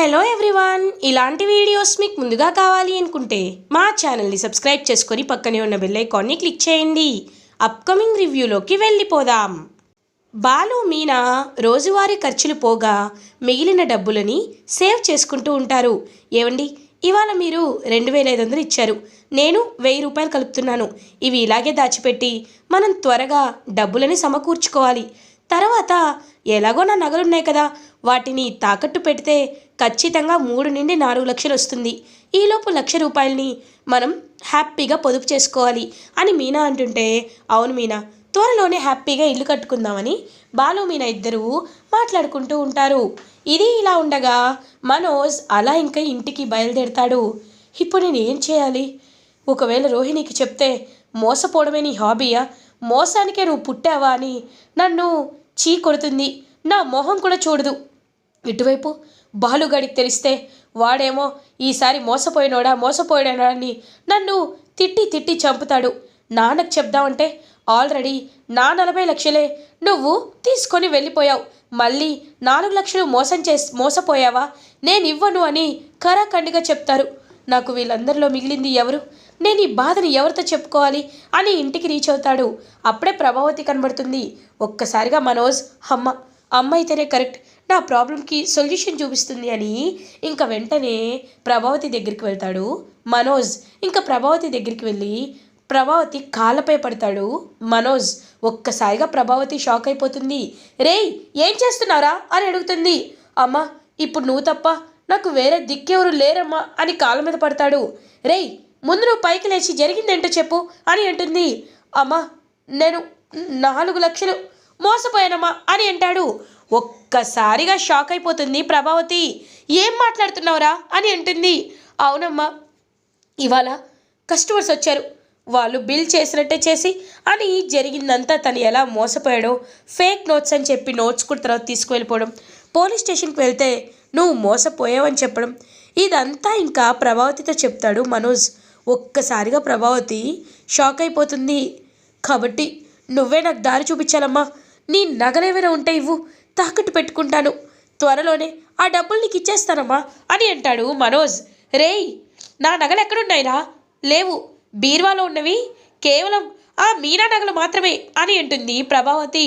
Hello everyone ఇలాంటి videos మీకు ముందుగా కావాలి అనుకుంటే మా ఛానల్ని సబ్స్క్రైబ్ చేసుకొని పక్కనే ఉన్న బెల్ ఐకాన్ని క్లిక్ చేయండి. అప్కమింగ్ రివ్యూలోకి వెళ్ళిపోదాం. బాలు మీనా రోజువారీ ఖర్చులు పోగా మిగిలిన డబ్బులని సేవ్ చేసుకుంటూ ఉంటారు. ఏవండి? ఇవాళ మీరు రెండు వేల ఐదు వందలు ఇచ్చారు. నేను వెయ్యి రూపాయలు కలుపుతున్నాను. ఇవి ఇలాగే దాచిపెట్టి మనం త్వరగా డబ్బులని సమకూర్చుకోవాలి. తర్వాత ఎలాగో నా నగలున్నాయి కదా. వాటిని తాకట్టు పెడితే ఖచ్చితంగా మూడు నుండి నాలుగు లక్షలు వస్తుంది. ఈలోపు లక్ష రూపాయలని మనం హ్యాపీగా పొదుపు చేసుకోవాలి అని మీనా అంటుంటే అవును మీనా త్వరలోనే హ్యాపీగా ఇల్లు కట్టుకుందామని బాలు మీనా ఇద్దరు మాట్లాడుకుంటూ ఉంటారు. ఇది ఇలా ఉండగా మనోజ్ అలా ఇంకా ఇంటికి బయలుదేరతాడు. ఇప్పుడు నేను ఏం చేయాలి? ఒకవేళ రోహిణికి చెప్తే మోసపోవడమే నీ హాబీయా? మోసానికే నువ్వు పుట్టావా అని నన్ను చీ కొడుతుంది నా మొహం కూడా చూడదు. ఇటువైపు బాలుగాడికి తెలిస్తే వాడేమో ఈసారి మోసపోయినోడా మోసపోయాడా అని నన్ను తిట్టి తిట్టి చంపుతాడు. నాన్నకు చెప్దామంటే ఆల్రెడీ నా నలభై లక్షలే నువ్వు తీసుకొని వెళ్ళిపోయావు. మళ్ళీ నాలుగు లక్షలు మోసం చేసి మోసపోయావా? నేను ఇవ్వను అని కరాఖండిగా చెప్తారు. నాకు వీళ్ళందరిలో మిగిలింది ఎవరు? నేను ఈ బాధని ఎవరితో చెప్పుకోవాలి అని ఇంటికి రీచ్ అవుతాడు. అప్పుడే ప్రభావతి కనబడుతుంది. ఒక్కసారిగా మనోజ్ అమ్మ అమ్మ అయితేనే కరెక్ట్. నా ప్రాబ్లంకి సొల్యూషన్ చూపిస్తుంది అని ఇంకా వెంటనే ప్రభావతి దగ్గరికి వెళ్తాడు. మనోజ్ ఇంకా ప్రభావతి దగ్గరికి వెళ్ళి ప్రభావతి కాళ్ళపై పడతాడు. మనోజ్ ఒక్కసారిగా ప్రభావతి షాక్ అయిపోతుంది. రేయ్ ఏం చేస్తున్నారా? అని అడుగుతుంది. అమ్మా ఇప్పుడు నువ్వు తప్ప నాకు వేరే దిక్కెవరు లేరమ్మా అని కాళ్ళ మీద పడతాడు. రేయ్ ముందు నువ్వు పైకి లేచి జరిగిందేంటో చెప్పు అని అంటుంది. అమ్మా నేను నాలుగు లక్షలు మోసపోయానమ్మా అని అంటాడు. ఒక్కసారిగా షాక్ అయిపోతుంది ప్రభావతి. ఏం మాట్లాడుతున్నావురా? అని అంటుంది. అవునమ్మా ఇవాళ కస్టమర్స్ వచ్చారు. వాళ్ళు బిల్ చేసినట్టే చేసి అని జరిగిందంతా తను ఎలా మోసపోయాడో ఫేక్ నోట్స్ అని చెప్పి నోట్స్ కూడా తర్వాత తీసుకువెళ్ళిపోవడం పోలీస్ స్టేషన్కి వెళ్తే నువ్వు మోసపోయావని చెప్పడం ఇదంతా ఇంకా ప్రభావతితో చెప్తాడు మనోజ్. ఒక్కసారిగా ప్రభావతి షాక్ అయిపోతుంది. కాబట్టి నువ్వే నాకు దారి చూపించాలమ్మా. నీ నగలేమైనా ఉంటే ఇవ్వు. తాకట్టు పెట్టుకుంటాను. త్వరలోనే ఆ డబ్బులు నీకు ఇచ్చేస్తానమ్మా అని అంటాడు మనోజ్. రేయ్ నా నగలు ఎక్కడున్నాయిరా? లేవు. బీర్వాలో ఉన్నవి? కేవలం ఆ మీనా నగలు మాత్రమే అని అంటుంది ప్రభావతి.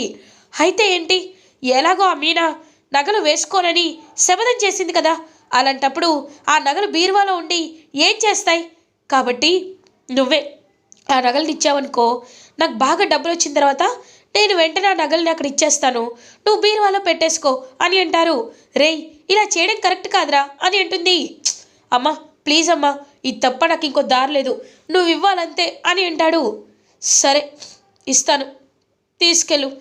అయితే ఏంటి? ఎలాగో ఆ మీనా నగలు వేసుకోనని శపథం చేసింది కదా. అలాంటప్పుడు ఆ నగలు బీరువాలో ఉండి ఏం చేస్తాయి? కాబట్టి నువ్వే ఆ నగలు ఇచ్చావనుకో నాకు బాగా డబ్బులు వచ్చిన తర్వాత నేను వెంటనే ఆ నగల్ని అక్కడ ఇచ్చేస్తాను. నువ్వు బీరువాలో పెట్టేసుకో అని అంటారు. రేయ్ ఇలా చేయడం కరెక్ట్ కాదురా అని అంటుంది. అమ్మా ప్లీజ్ అమ్మా ఇది తప్ప నాకు ఇంకో దారి లేదు. నువ్వు ఇవ్వాలంతే అని అంటాడు. సరే ఇస్తాను. తీసుకెళ్ళు.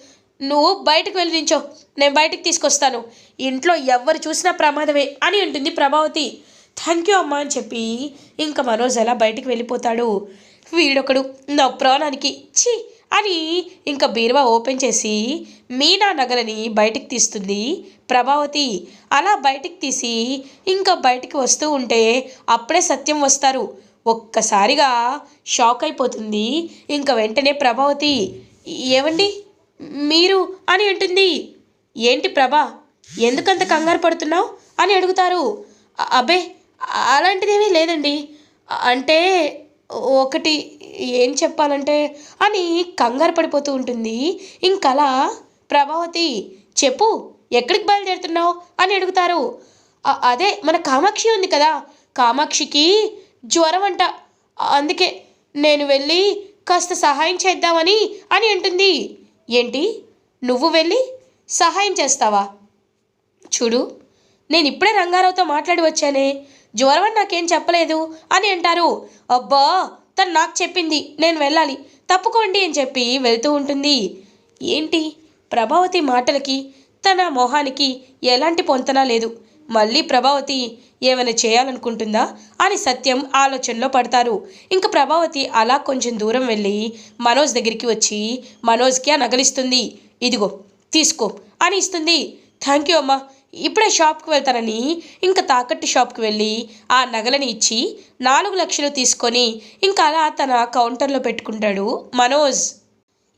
నువ్వు బయటకు వెళ్ళి నించో. నేను బయటికి తీసుకొస్తాను. ఇంట్లో ఎవరు చూసినా ప్రమాదమే అని అంటుంది ప్రభావతి. థ్యాంక్ యూ అమ్మా అని చెప్పి ఇంకా మనోజ్ అలా బయటికి వెళ్ళిపోతాడు. వీడొకడు నా ప్రాణానికి. చీ అని ఇంకా బీరువా ఓపెన్ చేసి మీనా నగలని బయటికి తీస్తుంది ప్రభావతి. అలా బయటికి తీసి ఇంకా బయటికి వస్తూ ఉంటే అప్పుడే సత్యం వస్తారు. ఒక్కసారిగా షాక్ అయిపోతుంది ఇంకా వెంటనే ప్రభావతి. ఏమండి మీరు? అని అంటుంది. ఏంటి ప్రభా? ఎందుకంత కంగారు పడుతున్నావు? అని అడుగుతారు. అబ్బే అలాంటిదేమీ లేదండి. అంటే ఒకటి ఏం చెప్పాలంటే అని కంగారు పడిపోతూ ఉంటుంది. ఇంకలా ప్రభావతి చెప్పు ఎక్కడికి బయలుదేరుతున్నావు? అని అడుగుతారు. అదే మన కామాక్షి ఉంది కదా. కామాక్షికి జ్వరం అంట అందుకే నేను వెళ్ళి కాస్త సహాయం చేద్దామని అని అంటుంది. ఏంటి? నువ్వు వెళ్ళి సహాయం చేస్తావా? చూడు నేను ఇప్పుడే రంగారావుతో మాట్లాడి వచ్చానే. జ్వరం నాకేం చెప్పలేదు అని అంటారు. అబ్బా తను నాకు చెప్పింది నేను వెళ్ళాలి. తప్పుకోండి అని చెప్పి వెళ్తూ ఉంటుంది. ఏంటి? ప్రభావతి మాటలకి తన మొహానికి ఎలాంటి పొంతన లేదు. మళ్ళీ ప్రభావతి ఏమైనా చేయాలనుకుంటుందా అని సత్యం ఆలోచనలో పడతారు. ఇంకా ప్రభావతి అలా కొంచెం దూరం వెళ్ళి మనోజ్ దగ్గరికి వచ్చి మనోజ్కి ఆ నగలిస్తుంది. ఇదిగో తీసుకో అని ఇస్తుంది. థ్యాంక్ యూ అమ్మా ఇప్పుడే షాప్కి వెళ్తానని ఇంకా తాకట్టు షాప్కి వెళ్ళి ఆ నగలని ఇచ్చి నాలుగు లక్షలు తీసుకొని ఇంకా అలా తన కౌంటర్లో పెట్టుకుంటాడు మనోజ్.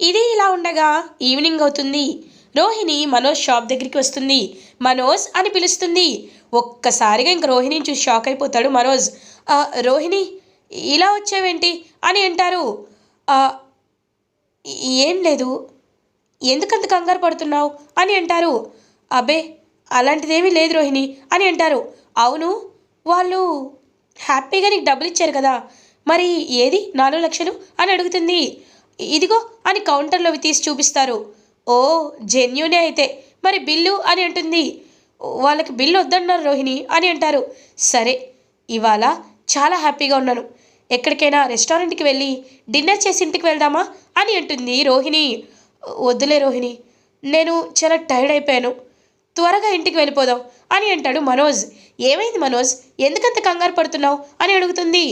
ఇది ఇలా ఉండగా ఈవినింగ్ అవుతుంది. రోహిణి మనోజ్ షాప్ దగ్గరికి వస్తుంది. మనోజ్ అని పిలుస్తుంది. ఒక్కసారిగా ఇంక రోహిణిని చూసి షాక్ అయిపోతాడు మనోజ్. రోహిణి ఇలా వచ్చావేంటి? అని అంటారు. ఏం లేదు. ఎందుకంత కంగారు పడుతున్నావు? అని అంటారు. అబ్బే అలాంటిదేమీ లేదు రోహిణి అని అంటారు. అవును వాళ్ళు హ్యాపీగా నీకు డబ్బులు ఇచ్చారు కదా. మరి ఏది? నాలుగు లక్షలు అని అడుగుతుంది. ఇదిగో అని కౌంటర్లోవి తీసి చూపిస్తారు. ఓ జెన్యునే అయితే. మరి బిల్లు అని అంటుంది. వాళ్ళకి బిల్లు వద్దన్నారు రోహిణి అని అంటారు. సరే ఇవాళ చాలా హ్యాపీగా ఉన్నాను. ఎక్కడికైనా రెస్టారెంట్కి వెళ్ళి డిన్నర్ చేసి ఇంటికి వెళ్దామా అని అంటుంది రోహిణి. వద్దులే రోహిణి నేను చాలా టైర్డ్ అయిపోయాను. త్వరగా ఇంటికి వెళ్ళిపోదాం అని అంటాడు మనోజ్. ఏమైంది మనోజ్? ఎందుకంత కంగారు పడుతున్నావు? అని అడుగుతుంది.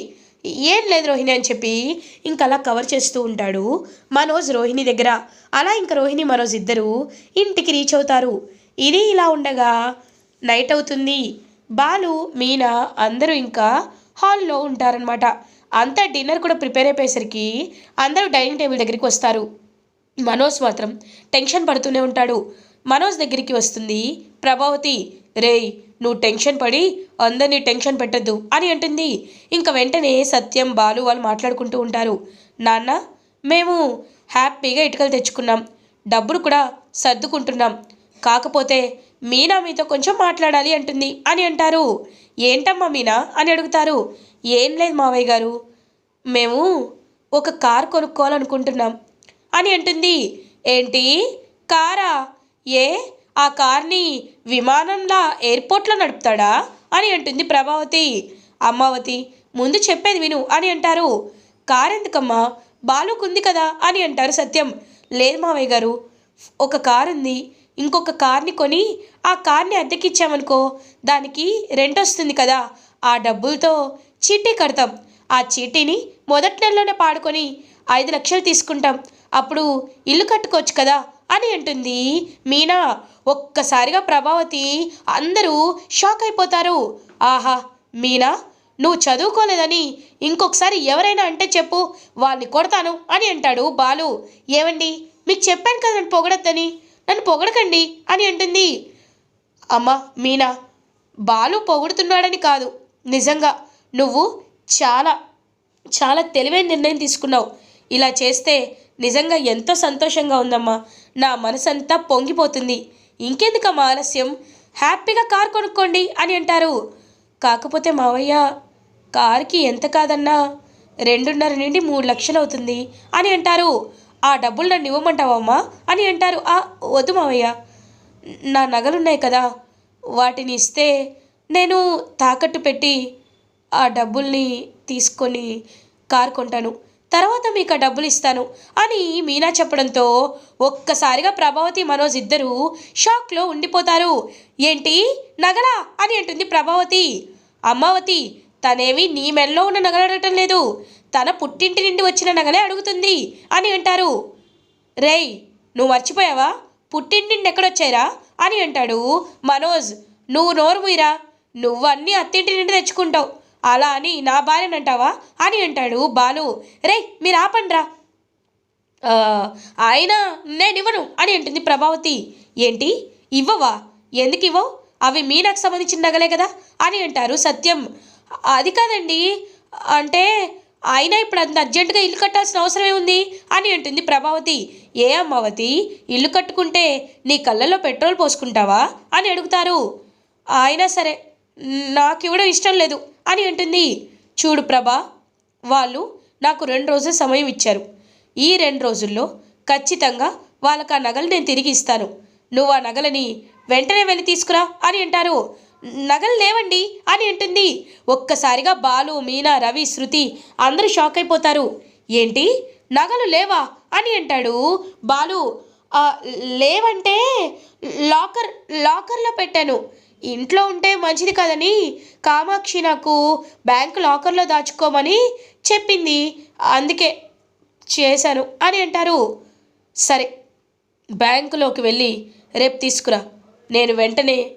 ఏం లేదు రోహిణి అని చెప్పి ఇంకా అలా కవర్ చేస్తూ ఉంటాడు మనోజ్ రోహిణి దగ్గర. అలా ఇంకా రోహిణి మనోజ్ ఇద్దరు ఇంటికి రీచ్ అవుతారు. ఇది ఇలా ఉండగా నైట్ అవుతుంది. బాలు మీనా అందరూ ఇంకా హాల్లో ఉంటారనమాట అంతా డిన్నర్ కూడా ప్రిపేర్ అయిపోయేసరికి అందరూ డైనింగ్ టేబుల్ దగ్గరికి వస్తారు. మనోజ్ మాత్రం టెన్షన్ పడుతూనే ఉంటాడు. మనోజ్ దగ్గరికి వస్తుంది. ప్రభావతి రేయ్ నువ్వు టెన్షన్ పడి అందరినీ టెన్షన్ పెట్టద్దు అని అంటుంది. ఇంకా వెంటనే సత్యం బాలు వాళ్ళు మాట్లాడుకుంటూ ఉంటారు. నాన్న మేము హ్యాపీగా ఇటుకలు తెచ్చుకున్నాం. డబ్బులు కూడా సర్దుకుంటున్నాం. కాకపోతే మీనా మీతో కొంచెం మాట్లాడాలి అంటుంది. అని అంటారు. ఏంటమ్మా మీనా? అని అడుగుతారు. ఏం లేదు మావయ్య గారు. మేము ఒక కార్ కొనుక్కోవాలనుకుంటున్నాం అని అంటుంది. ఏంటి? కారా? ఏ ఆ కార్ని విమానంలా ఎయిర్పోర్ట్లో నడుపుతాడా? అని అంటుంది ప్రభావతి. అమ్మావతి ముందు చెప్పేది విను అని అంటారు. కార్ ఎందుకమ్మా బాలుకుంది కదా అని అంటారు సత్యం. లేదు మావయ్య గారు ఒక కార్ ఉంది ఇంకొక కార్ని కొని ఆ కార్ని అద్దెకిచ్చామనుకో దానికి రెంట్ వస్తుంది కదా. ఆ డబ్బులతో చీటీ కడతాం. ఆ చీటీని మొదటి నెలలోనే పాడుకొని ఐదు లక్షలు తీసుకుంటాం. అప్పుడు ఇల్లు కట్టుకోవచ్చు కదా. అని అంటుంది. మీనా ఒక్కసారిగా ప్రభావతి అందరూ షాక్ అయిపోతారు. ఆహా మీనా నువ్వు చదువుకోలేదని ఇంకొకసారి ఎవరైనా అంటే చెప్పు వాళ్ళని కొడతాను అని అంటాడు బాలు. ఏమండి మీకు చెప్పాను కదా నన్ను పొగడద్దని? నన్ను పొగడకండి అని అంటుంది. అమ్మ మీనా బాలు పొగుడుతున్నాడని కాదు. నిజంగా నువ్వు చాలా చాలా తెలివైన నిర్ణయం తీసుకున్నావు. ఇలా చేస్తే నిజంగా ఎంతో సంతోషంగా ఉందమ్మా. నా మనసంతా పొంగిపోతుంది. ఇంకెందుకమ్మా ఆలస్యం? హ్యాపీగా కార్ కొనుక్కోండి అని అంటారు. కాకపోతే మావయ్య కార్కి ఎంత కాదన్నా రెండున్నర నుండి మూడు లక్షలు అవుతుంది అని అంటారు. ఆ డబ్బులు నన్ను ఇవ్వమంటావమ్మా అని అంటారు. ఆ వద్దు మావయ్య. నా నగలున్నాయి కదా. వాటిని ఇస్తే నేను తాకట్టు పెట్టి ఆ డబ్బుల్ని తీసుకొని కార్ కొంటాను. తర్వాత మీకు ఆ డబ్బులు ఇస్తాను అని మీనా చెప్పడంతో ఒక్కసారిగా ప్రభావతి మనోజ్ ఇద్దరు షాక్లో ఉండిపోతారు. ఏంటి? నగలా? అని అంటుంది ప్రభావతి. అమ్మావతి తనేవి నీ మెడలో ఉన్న నగలు అడగటం లేదు. తన పుట్టింటి నుండి వచ్చిన నగలే అడుగుతుంది అని అంటారు. రేయ్ నువ్వు మర్చిపోయావా? పుట్టింటి నుండి ఎక్కడొచ్చాయిరా? అని అంటాడు మనోజ్. నువ్వు నోరు మూయిరా? నువ్వు అన్నీ అత్తింటి నుండి తెచ్చుకుంటావు. అలా అని నా భార్యనంటావా అని అంటాడు బాలు. రేయ్ మీరు ఆపండ్రా. ఆయన నేను ఇవ్వను అని అంటుంది ప్రభావతి. ఏంటి? ఇవ్వవా? ఎందుకు ఇవ్వవు? అవి మీ నాకు సంబంధించిన నగలే కదా? అని అంటారు సత్యం. అది కాదండి. అంటే ఆయన ఇప్పుడు అంత అర్జెంటుగా ఇల్లు కట్టాల్సిన అవసరం ఉంది అని అంటుంది ప్రభావతి. ఏ అమ్మావతి? ఇల్లు కట్టుకుంటే నీ కళ్ళల్లో పెట్రోల్ పోసుకుంటావా? అని అడుగుతారు. అయినా సరే నాకు ఇవ్వడం ఇష్టం లేదు. అని అంటుంది. చూడు ప్రభా వాళ్ళు నాకు రెండు రోజులు సమయం ఇచ్చారు. ఈ రెండు రోజుల్లో ఖచ్చితంగా వాళ్ళకి ఆ నగలు నేను తిరిగి ఇస్తాను. నువ్వు ఆ నగలని వెంటనే వెళ్ళి తీసుకురా అని అంటారు. నగలు లేవండి అని అంటుంది. ఒక్కసారిగా బాలు మీనా రవి శృతి అందరూ షాక్ అయిపోతారు. ఏంటి? నగలు లేవా అని అంటాడు బాలు. లేవంటే లాకర్ లాకర్లో పెట్టాను. ఇంట్లో ఉంటే మంచిది కదని కామాక్షి నాకు బ్యాంకు లాకర్లో దాచుకోమని చెప్పింది. అందుకే చేశాను అని అంటారు. సరే బ్యాంకులోకి వెళ్ళి రేపు తీసుకురా. నేను వెంటనే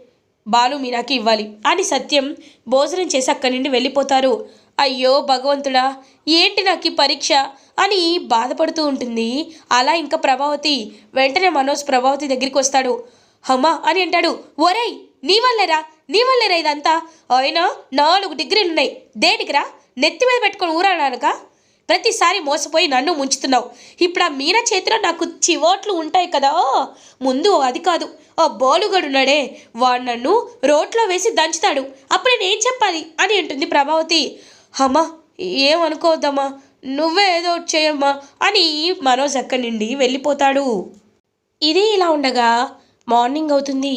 బాలు మీనాకి ఇవ్వాలి అని సత్యం భోజనం చేసి అక్కడి నుండి వెళ్ళిపోతారు. అయ్యో భగవంతుడా ఏంటి నాకు ఈ పరీక్ష అని బాధపడుతూ ఉంటుంది. అలా ఇంకా ప్రభావతి వెంటనే మనోజ్ ప్రభావతి దగ్గరికి వస్తాడు. హమ్మా అని అంటాడు. ఒరేయ్ నీ వల్లేరా నీ వల్లేరా ఇదంతా. అయినా నాలుగు డిగ్రీలు ఉన్నాయి. దేనికిరా నెత్తి మీద పెట్టుకొని ఊరాడానుక? ప్రతిసారి మోసపోయి నన్ను ముంచుతున్నావు. ఇప్పుడు ఆ మీన చేతిలో నాకు చివోట్లు ఉంటాయి కదా ముందు అది కాదు. ఆ బోలుగడు ఉన్నాడే వాడు నన్ను రోడ్లో వేసి దంచుతాడు. అప్పుడు నేనేం చెప్పాలి అని అంటుంది ప్రభావతి. అమ్మా ఏమనుకోవద్దమ్మా నువ్వే ఏదో చేయమ్మా అని మనోజ్ అక్కడి నుండి వెళ్ళిపోతాడు. ఇది ఇలా ఉండగా మార్నింగ్ అవుతుంది.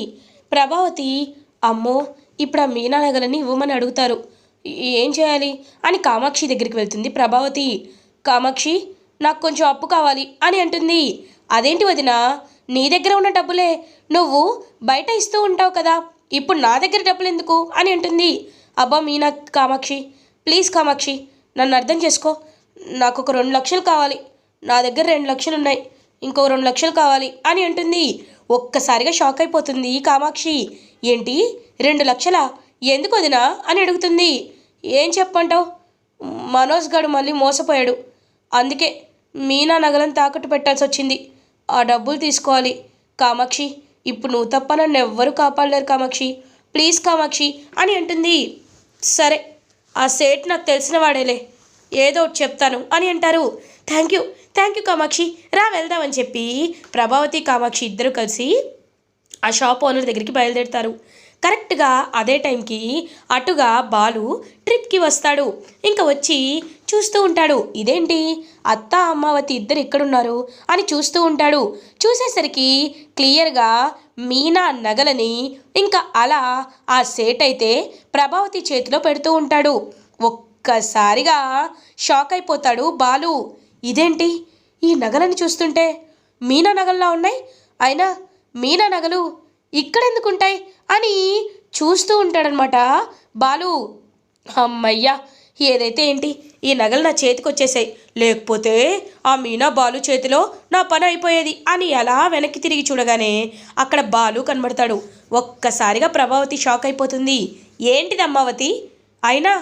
ప్రభావతి అమ్మో ఇప్పుడు ఆ మీనా నగలని ఇవ్వమని అడుగుతారు. ఏం చేయాలి? అని కామాక్షి దగ్గరికి వెళ్తుంది ప్రభావతి. కామాక్షి నాకు కొంచెం అప్పు కావాలి అని అంటుంది. అదేంటి వదిన? నీ దగ్గర ఉన్న డబ్బులే. నువ్వు బయట ఇస్తూ ఉంటావు కదా. ఇప్పుడు నా దగ్గర డబ్బులు ఎందుకు? అని అంటుంది. అబ్బా మీనా కామాక్షి ప్లీజ్ కామాక్షి నన్ను అర్థం చేసుకో. నాకు ఒక రెండు లక్షలు కావాలి. నా దగ్గర రెండు లక్షలు ఉన్నాయి. ఇంకో రెండు లక్షలు కావాలి అని అంటుంది. ఒక్కసారిగా షాక్ అయిపోతుంది కామాక్షి. ఏంటి? రెండు లక్షలా? ఎందుకు వదినా? అని అడుగుతుంది. ఏం చెప్పంటావు మనోజ్ గడు మళ్ళీ మోసపోయాడు. అందుకే మీనా నగలను తాకట్టు పెట్టాల్సి వచ్చింది. ఆ డబ్బులు తీసుకోవాలి. కామాక్షి ఇప్పుడు నువ్వు తప్ప నన్ను ఎవ్వరూ కాపాడలేరు కామాక్షి. ప్లీజ్ కామాక్షి అని అంటుంది. సరే ఆ సేట్ నాకు తెలిసిన వాడేలే. ఏదో ఒకటి చెప్తాను అని అంటారు. Thank you thank you Kamakshi రా వెళ్దామని చెప్పి ప్రభావతి కామాక్షి ఇద్దరు కలిసి ఆ షాప్ ఓనర్ దగ్గరికి బయలుదేరుతారు. కరెక్ట్గా అదే టైంకి అటుగా బాలు ట్రిప్కి వస్తాడు. ఇంకా వచ్చి చూస్తూ ఉంటాడు. ఇదేంటి? అత్త అమ్మావతి ఇద్దరు ఎక్కడున్నారు? అని చూస్తూ ఉంటాడు. చూసేసరికి క్లియర్గా మీనా నగలని ఇంకా అలా ఆ సేట్ అయితే ప్రభావతి చేతిలో పెడుతూ ఉంటాడు. ఒక్కసారిగా షాక్ అయిపోతాడు బాలు. ఇదేంటి? ఈ నగలని చూస్తుంటే మీనా నగల్లా ఉన్నాయి? అయినా మీనా నగలు ఇక్కడెందుకుంటాయి అని చూస్తూ ఉంటాడనమాట బాలు అమ్మయ్యా ఏదైతే ఏంటి? ఈ నగలు నా చేతికి వచ్చేసాయి లేకపోతే ఆ మీనా బాలు చేతిలో నా పని అయిపోయేది అని ఎలా వెనక్కి తిరిగి చూడగానే అక్కడ బాలు కనబడతాడు. ఒక్కసారిగా ప్రభావతి షాక్ అయిపోతుంది. ఏంటిది అమ్మావతి? అయినా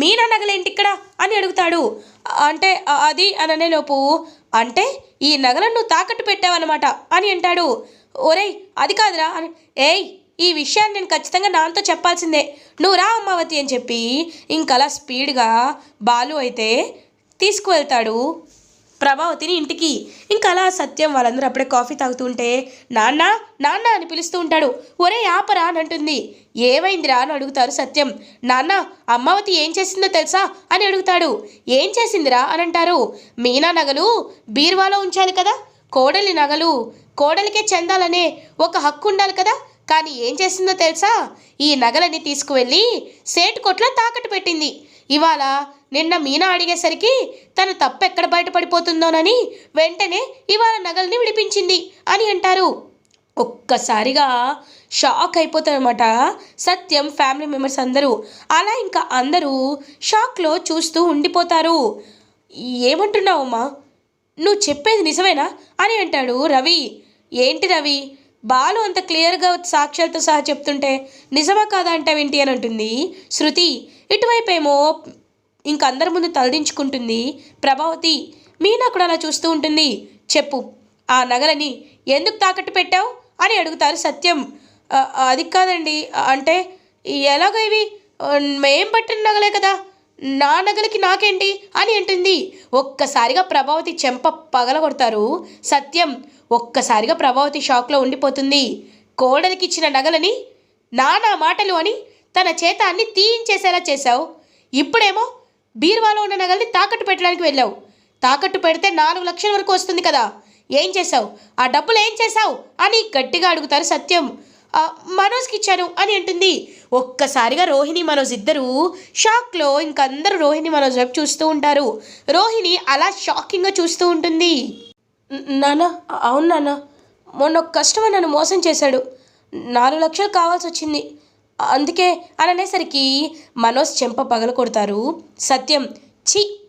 మీనా నగలేంటి ఇక్కడ? అని అడుగుతాడు. అంటే అది అననేలోపు అంటే ఈ నగలను నువ్వు తాకట్టు పెట్టావన్నమాట అని అంటాడు. ఒరేయ్ అది కాదురా అని ఏయ్ ఈ విషయాన్ని నేను ఖచ్చితంగా నాన్నతో చెప్పాల్సిందే. నువ్వు రా అమ్మావతి అని చెప్పి ఇంకలా స్పీడ్గా బాలు అయితే తీసుకువెళ్తాడు. ప్రభావతిని ఇంటికి. ఇంకా అలా సత్యం వాళ్ళందరూ అప్పుడే కాఫీ తాగుతుంటే నాన్న నాన్న అని పిలుస్తూ ఉంటాడు. ఒరే ఆపరా అని అంటుంది. ఏమైందిరా అని అడుగుతారు సత్యం. నాన్న అమ్మావతి ఏం చేసిందో తెలుసా అని అడుగుతాడు. ఏం చేసిందిరా అని అంటారు. మీనా నగలు బీర్వాలో ఉంచాలి కదా కోడలి నగలు కోడలికే చెందాలనే ఒక హక్కు ఉండాలి కదా కానీ ఏం చేసిందో తెలుసా? ఈ నగలని తీసుకువెళ్ళి సేటు కొట్లో తాకట్టు పెట్టింది. ఇవాళ నిన్న మీనా అడిగేసరికి తన తప్పు ఎక్కడ బయటపడిపోతుందోనని వెంటనే ఇవాళ నగల్ని విడిపించింది అని అంటారు. ఒక్కసారిగా షాక్ అయిపోతారనమాట సత్యం ఫ్యామిలీ మెంబర్స్ అందరూ. అలా ఇంకా అందరూ షాక్లో చూస్తూ ఉండిపోతారు. ఏమంటున్నావమ్మా? నువ్వు చెప్పేది నిజమేనా? అని అంటాడు రవి. ఏంటి రవి? బాలు అంత క్లియర్గా సాక్ష్యాలతో సహా చెప్తుంటే నిజమా కాదా అంటావేంటి అని అంటుంది శృతి. ఇటువైపేమో ఇంక అందరి ముందు తలదించుకుంటుంది ప్రభావతి. మీనా కూడా అలా చూస్తూ ఉంటుంది. చెప్పు ఆ నగలని ఎందుకు తాకట్టు పెట్టావు అని అడుగుతారు సత్యం. అది కాదండి అంటే ఎలాగో ఇవి మేం పట్టిన నగలే కదా నా నగలకి నాకేంటి అని అంటుంది. ఒక్కసారిగా ప్రభావతి చెంప పగలగొడతారు. సత్యం ఒక్కసారిగా ప్రభావతి షాక్లో ఉండిపోతుంది. కోడలికి ఇచ్చిన నగలని నానా మాటలు అని తన చేత అన్ని తీయించేసేలా చేశావు. ఇప్పుడేమో బీరువాలో ఉన్న నగల్ని తాకట్టు పెట్టడానికి వెళ్ళావు. తాకట్టు పెడితే నాలుగు లక్షల వరకు వస్తుంది కదా. ఏం చేశావు? ఆ డబ్బులు ఏం చేశావు? అని గట్టిగా అడుగుతారు సత్యం. మనోజ్కి ఇచ్చాను అని అంటుంది. ఒక్కసారిగా రోహిణి మనోజ్ ఇద్దరు షాక్లో ఇంకందరూ రోహిణి మనోజ్ వైపు చూస్తూ ఉంటారు. రోహిణి అలా షాకింగ్గా చూస్తూ ఉంటుంది. "న- నాన్న అవును నాన్న మొన్న ఒక కస్టమర్ నన్ను మోసం చేశాడు. నాలుగు లక్షలు కావాల్సి వచ్చింది. అందుకే అని అనేసరికి మనోజ్ చెంప పగల కొడతారు. సత్యం ఛీ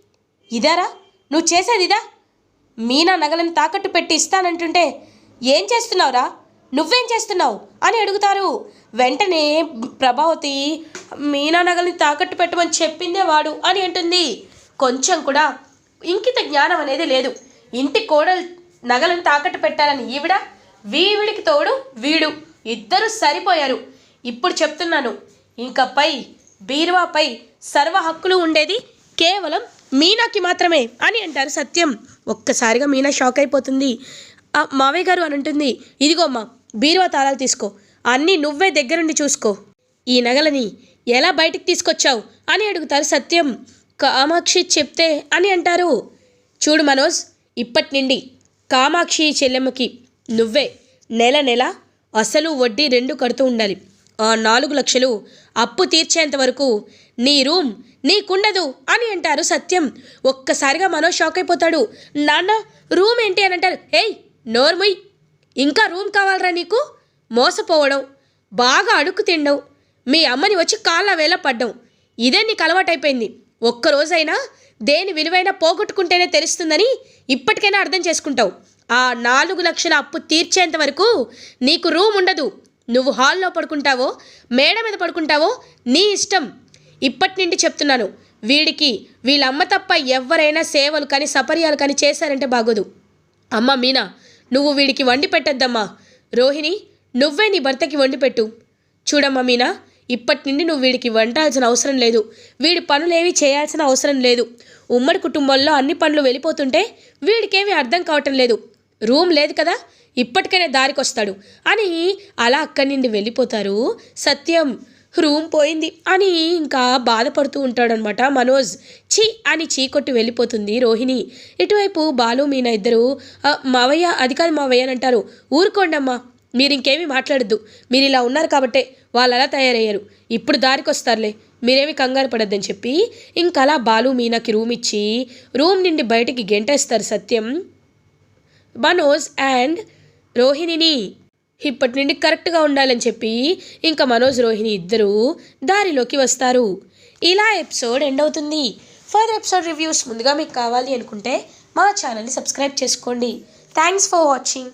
ఇదారా? నువ్వు చేసేది ఇదా? మీనా నగలను తాకట్టు పెట్టి ఇస్తానంటుంటే ఏం చేస్తున్నావురా? నువ్వేం చేస్తున్నావు? అని అడుగుతారు. వెంటనే ప్రభావతి మీనా నగల్ని తాకట్టు పెట్టమని చెప్పిందే వాడు అని అంటుంది. కొంచెం కూడా ఇంకిత జ్ఞానం అనేది లేదు. ఇంటి కోడలు నగలను తాకట్టు పెట్టాలని ఈవిడ వీవిడికి తోడు వీడు. ఇద్దరు సరిపోయారు. ఇప్పుడు చెప్తున్నాను. ఇంకపై బీరువాపై సర్వ హక్కులు ఉండేది కేవలం మీనాకి మాత్రమే అని అంటారు సత్యం. ఒక్కసారిగా మీనా షాక్ అయిపోతుంది. "ఆ, మావయ్య గారు అని అంటుంది ఇదిగోమ్మా బీరువా తాళాలు తీసుకో. అన్నీ నువ్వే దగ్గరుండి చూసుకో. ఈ నగలని ఎలా బయటికి తీసుకొచ్చావు అని అడుగుతారు సత్యం. కామాక్షి చెప్తే అని అంటారు. చూడు మనోజ్ ఇప్పటి నుండి కామాక్షి చెల్లెమ్మకి నువ్వే నెల నెల అసలు వడ్డీ రెండు కడుతూ ఉండాలి. ఆ నాలుగు లక్షలు అప్పు తీర్చేంత వరకు నీ రూమ్ నీకుండదు అని అంటారు సత్యం. ఒక్కసారిగా మనో షాక్ అయిపోతాడు. నాన్న రూమ్ ఏంటి అని అంటారు. ఏయ్ నోర్ముయ్ ఇంకా రూమ్ కావాలరా నీకు? మోసపోవడం బాగా అడుక్కు తినడం మీ అమ్మని వచ్చి కాళ్ళ వేళ పడ్డం. ఇదే నీకు అలవాటైపోయింది. ఒక్కరోజైనా దేని విలువైనా పోగొట్టుకుంటేనే తెలుస్తుందని ఇప్పటికైనా అర్థం చేసుకుంటావు. ఆ నాలుగు లక్షల అప్పు తీర్చేంత వరకు నీకు రూమ్ ఉండదు. నువ్వు హాల్లో పడుకుంటావో మేడ మీద పడుకుంటావో నీ ఇష్టం. ఇప్పటి నుండి చెప్తున్నాను వీడికి వీళ్ళమ్మ తప్ప ఎవరైనా సేవలు కానీ సపర్యాలు కానీ చేశారంటే బాగోదు. అమ్మ మీనా నువ్వు వీడికి వండి పెట్టద్దమ్మా. రోహిణి నువ్వే నీ భర్తకి వండి పెట్టు. చూడమ్మా మీనా ఇప్పటి నుండి నువ్వు వీడికి వండాల్సిన అవసరం లేదు. వీడి పనులేవి చేయాల్సిన అవసరం లేదు. ఉమ్మడి కుటుంబంలో అన్ని పనులు వెళ్ళిపోతుంటే వీడికేమీ అర్థం కావటం లేదు. రూమ్ లేదు కదా ఇప్పటికైనా దారికొస్తాడు. అని అలా అక్కడి నుండి వెళ్ళిపోతారు. సత్యం రూమ్ పోయింది అని ఇంకా బాధపడుతూ ఉంటాడనమాట మనోజ్. ఛీ అని చీకొట్టి వెళ్ళిపోతుంది రోహిణి. ఇటువైపు బాలు మీనా ఇద్దరు మావయ్య అది కాదు మావయ్య అని అంటారు. ఊరుకోండమ్మా మీరు ఇంకేమీ మాట్లాడద్దు. మీరు ఇలా ఉన్నారు కాబట్టే వాళ్ళు అలా తయారయ్యారు. ఇప్పుడు దారికి వస్తారులే మీరేమి కంగారు పడద్దని చెప్పి ఇంకా అలా బాలు మీనాకి రూమ్ ఇచ్చి రూమ్ నుండి బయటికి గెంటేస్తారు సత్యం. మనోజ్ అండ్ రోహిణిని ఇప్పటి నుండి కరెక్ట్గా ఉండాలని చెప్పి ఇంకా మనోజ్ రోహిణి ఇద్దరూ దారిలోకి వస్తారు. ఇలా ఎపిసోడ్ ఎండ్ అవుతుంది. ఫర్దర్ ఎపిసోడ్ రివ్యూస్ ముందుగా మీకు కావాలి అనుకుంటే మా ఛానల్ని సబ్స్క్రైబ్ చేసుకోండి. Thanks for watching.